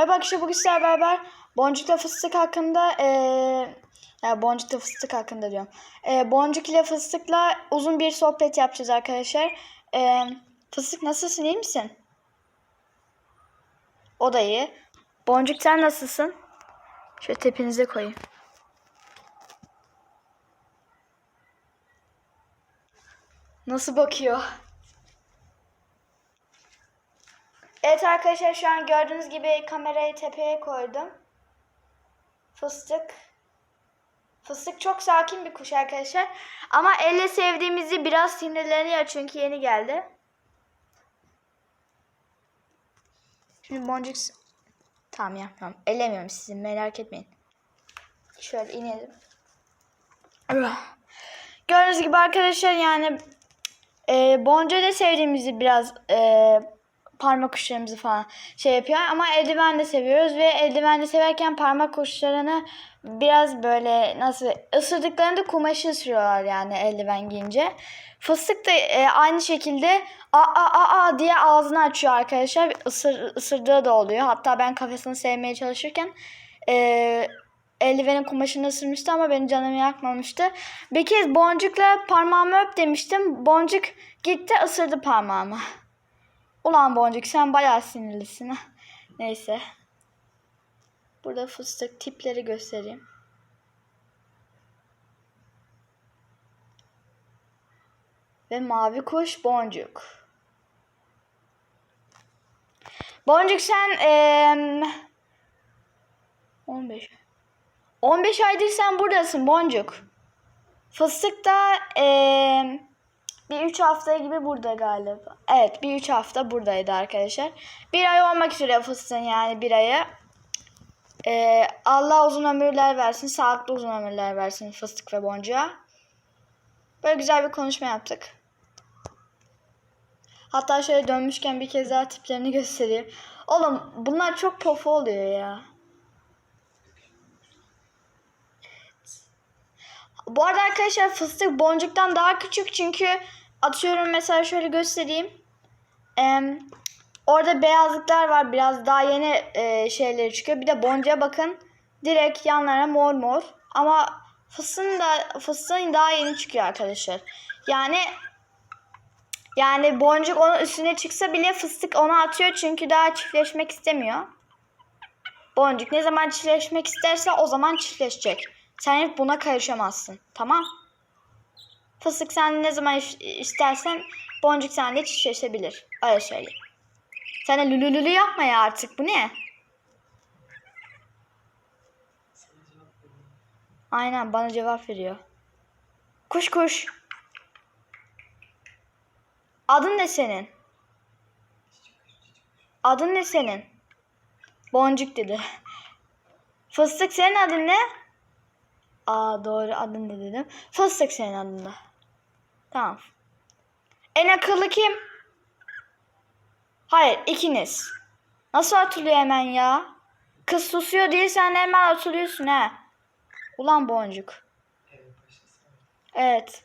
Merhaba arkadaşlar bugün sizlerle beraber boncukla fıstık hakkında eee ya boncukla fıstık hakkında diyorum. Eee boncuk ile fıstıkla uzun bir sohbet yapacağız arkadaşlar. Eee fıstık nasılsın iyi misin? O da iyi. Boncuk sen nasılsın? Şöyle tepenize koyayım. Nasıl bakıyor? Evet arkadaşlar şu an gördüğünüz gibi kamerayı tepeye koydum. Fıstık. Fıstık çok sakin bir kuş arkadaşlar. Ama elle sevdiğimizi biraz sinirleniyor çünkü yeni geldi. Şimdi boncuk... Tamam yapmam. Ellemiyorum sizi merak etmeyin. Şöyle inelim. Gördüğünüz gibi arkadaşlar yani e, boncuğu da sevdiğimizi biraz e, parmak uçlarımızı falan şey yapıyor ama eldiven de seviyoruz ve eldiven de severken parmak uçlarını biraz böyle nasıl ısırdıklarında kumaşı ısırıyorlar yani eldiven giyince. Fıstık da e, aynı şekilde a a a a diye ağzını açıyor arkadaşlar. Isır, ısırdığı da oluyor. Hatta ben kafasını sevmeye çalışırken e, eldivenin kumaşını ısırmıştı ama benim canımı yakmamıştı. Bir kez boncukla parmağımı öp demiştim. Boncuk gitti ısırdı parmağımı. Ulan Boncuk sen bayağı sinirlisin. Neyse. Burada fıstık tipleri göstereyim. Ve mavi kuş Boncuk. Boncuk sen eee 15 15 aydır sen buradasın Boncuk. Fıstık da eee bir 3 hafta gibi burada galiba. Evet bir 3 hafta buradaydı arkadaşlar. Bir ay olmak üzere fıstığın yani bir aya. Ee, Allah uzun ömürler versin. Sağlıklı uzun ömürler versin fıstık ve boncuğa. Böyle güzel bir konuşma yaptık. Hatta şöyle dönmüşken bir kez daha tiplerini göstereyim. Oğlum bunlar çok pofu oluyor ya. Bu arada arkadaşlar fıstık boncuktan daha küçük çünkü atıyorum mesela şöyle göstereyim. Ee, orada beyazlıklar var biraz daha yeni e, şeyleri çıkıyor. Bir de boncuğa bakın direkt yanlarına mor mor. Ama fıstığın da fıstığın daha yeni çıkıyor arkadaşlar. Yani yani boncuk onun üstüne çıksa bile fıstık ona atıyor çünkü daha çiftleşmek istemiyor. Boncuk ne zaman çiftleşmek isterse o zaman çiftleşecek. Sen hep buna karışamazsın. Tamam? Fıstık sen ne zaman istersen boncuk seninle çiftleşebilir. Öyle söyleyeyim. Sen de lülülülü yapma ya artık. Bu ne? Aynen bana cevap veriyor. Kuş kuş. Adın ne senin? Adın ne senin? Boncuk dedi. Fıstık senin adın ne? Aa doğru adın ne dedim. Fıstık senin adında. Tamam. En akıllı kim? Hayır ikiniz. Nasıl hatırlıyor hemen ya? Kız susuyor diye sen hemen hatırlıyorsun he. Ulan boncuk. Evet.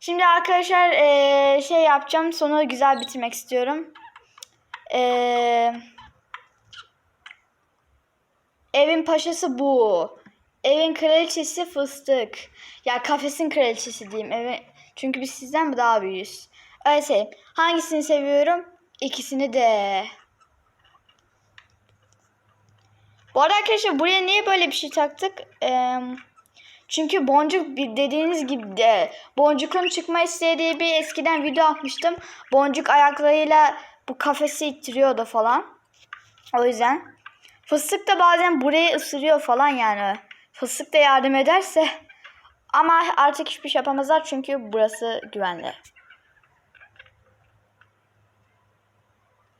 Şimdi arkadaşlar ee, şey yapacağım. Sonu güzel bitirmek istiyorum. Eee... Evin paşası bu. Evin kraliçesi fıstık. Ya kafesin kraliçesi diyeyim. Evin... Çünkü biz sizden mi daha büyüğüz? Öyle söyleyeyim. Hangisini seviyorum? İkisini de. Bu arada arkadaşlar buraya niye böyle bir şey taktık? Ee, çünkü boncuk dediğiniz gibi de boncukun çıkma istediği bir eskiden video atmıştım. Boncuk ayaklarıyla bu kafesi ittiriyordu falan. O yüzden. Fıstık da bazen burayı ısırıyor falan yani. Fıstık da yardım ederse. Ama artık hiçbir şey yapamazlar çünkü burası güvenli.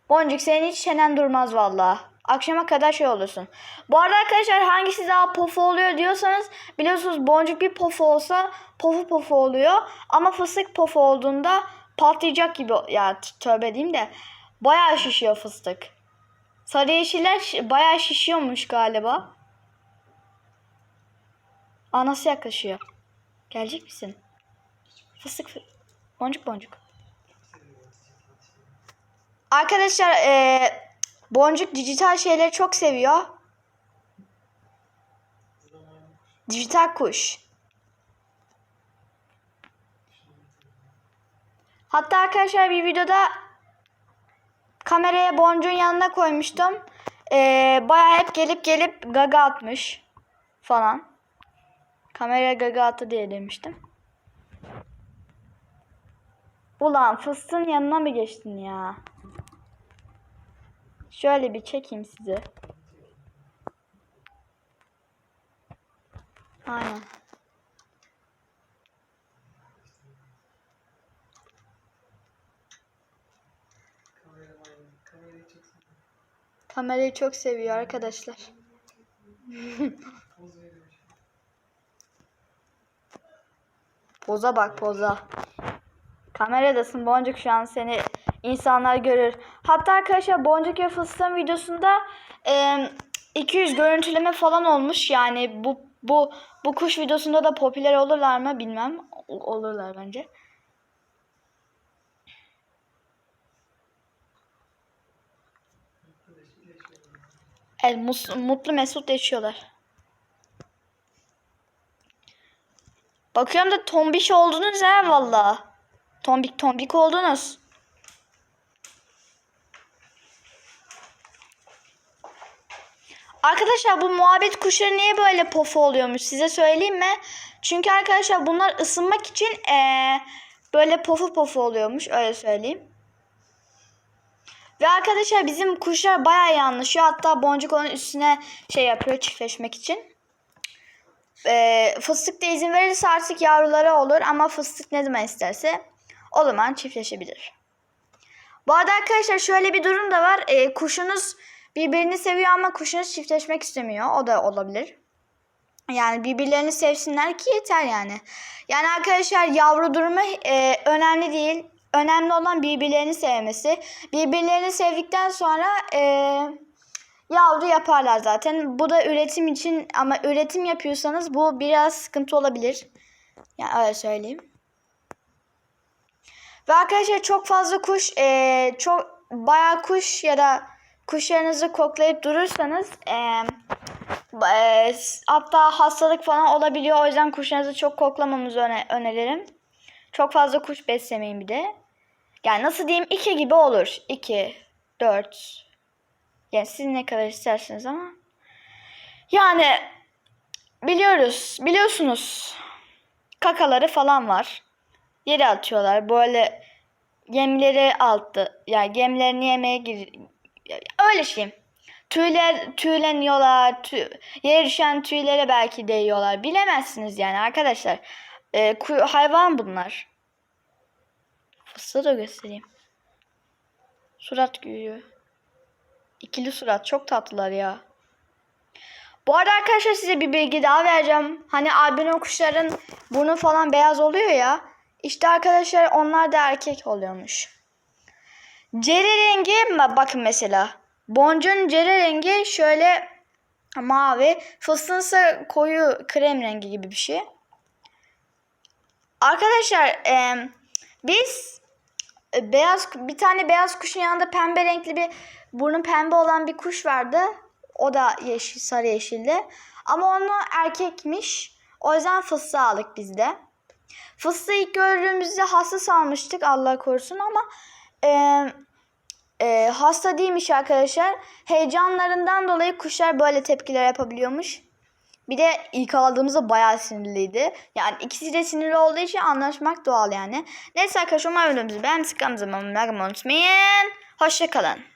Boncuk senin hiç çenen durmaz valla. Akşama kadar şey olursun. Bu arada arkadaşlar hangisi daha pofu oluyor diyorsanız biliyorsunuz boncuk bir pofu olsa pofu pofu oluyor. Ama fıstık pofu olduğunda patlayacak gibi ya tövbe diyeyim de bayağı şişiyor fıstık. Sarı yeşiller bayağı şişiyormuş galiba. Aa nasıl yaklaşıyor? Gelecek misin? Fıstık fı boncuk boncuk. Arkadaşlar ee, Boncuk dijital şeyleri çok seviyor. Dijital kuş. Hatta arkadaşlar bir videoda kameraya boncuğun yanına koymuştum. Ee, bayağı hep gelip gelip gaga atmış falan. Kameraya gaga attı diye demiştim. Ulan fıstığın yanına mı geçtin ya? Şöyle bir çekeyim sizi. Aynen. Kamerayı çok seviyor arkadaşlar. Poza bak poza. Kameradasın Boncuk şu an seni insanlar görür. Hatta arkadaşlar Boncuk ve Fıstığın videosunda e, 200 görüntüleme falan olmuş. Yani bu bu bu kuş videosunda da popüler olurlar mı bilmem. Olurlar bence. Mus- mutlu mesut yaşıyorlar. Bakıyorum da tombiş oldunuz ha valla. Tombik tombik oldunuz. Arkadaşlar bu muhabbet kuşları niye böyle pofu oluyormuş size söyleyeyim mi? Çünkü arkadaşlar bunlar ısınmak için eee, böyle pofu pofu oluyormuş öyle söyleyeyim. Ve arkadaşlar bizim kuşlar bayağı iyi anlaşıyor. Hatta boncuk onun üstüne şey yapıyor çiftleşmek için. Ee, fıstık da izin verirse artık yavruları olur ama fıstık ne zaman isterse o zaman çiftleşebilir. Bu arada arkadaşlar şöyle bir durum da var. Ee, kuşunuz birbirini seviyor ama kuşunuz çiftleşmek istemiyor. O da olabilir. Yani birbirlerini sevsinler ki yeter yani. Yani arkadaşlar yavru durumu e, önemli değil. Önemli olan birbirlerini sevmesi. Birbirlerini sevdikten sonra e, yavru yaparlar zaten. Bu da üretim için ama üretim yapıyorsanız bu biraz sıkıntı olabilir. Yani öyle söyleyeyim. Ve arkadaşlar çok fazla kuş, e, çok bayağı kuş ya da kuşlarınızı koklayıp durursanız e, e, hatta hastalık falan olabiliyor. O yüzden kuşlarınızı çok koklamamızı öne- öneririm. Çok fazla kuş beslemeyin bir de. Yani nasıl diyeyim 2 gibi olur. 2, 4. Yani siz ne kadar isterseniz ama. Yani biliyoruz, biliyorsunuz. Kakaları falan var. Yere atıyorlar. Böyle yemleri alttı. Yani yemlerini yemeye gir. Öyle şey. Tüyler tüyleniyorlar. Tüy, yere düşen tüylere belki değiyorlar. Bilemezsiniz yani arkadaşlar. Ee, kuy- hayvan bunlar. Fıstığı da göstereyim. Surat gülüyor. İkili surat. Çok tatlılar ya. Bu arada arkadaşlar size bir bilgi daha vereceğim. Hani albino kuşların burnu falan beyaz oluyor ya. İşte arkadaşlar onlar da erkek oluyormuş. Ceri rengi bakın mesela. Boncuğun ceri rengi şöyle mavi. Fıstığın ise koyu krem rengi gibi bir şey. Arkadaşlar e, biz beyaz bir tane beyaz kuşun yanında pembe renkli bir burnu pembe olan bir kuş vardı. O da yeşil sarı yeşildi. Ama onu erkekmiş. O yüzden fıstığı aldık biz de. Fıstığı ilk gördüğümüzde hasta sanmıştık Allah korusun ama e, e, hasta değilmiş arkadaşlar. Heyecanlarından dolayı kuşlar böyle tepkiler yapabiliyormuş. Bir de ilk aldığımızda bayağı sinirliydi. Yani ikisi de sinirli olduğu için anlaşmak doğal yani. Neyse arkadaşlar umarım videomuzu beğenmişsiniz. Kanalımıza abone olmayı unutmayın. Hoşçakalın.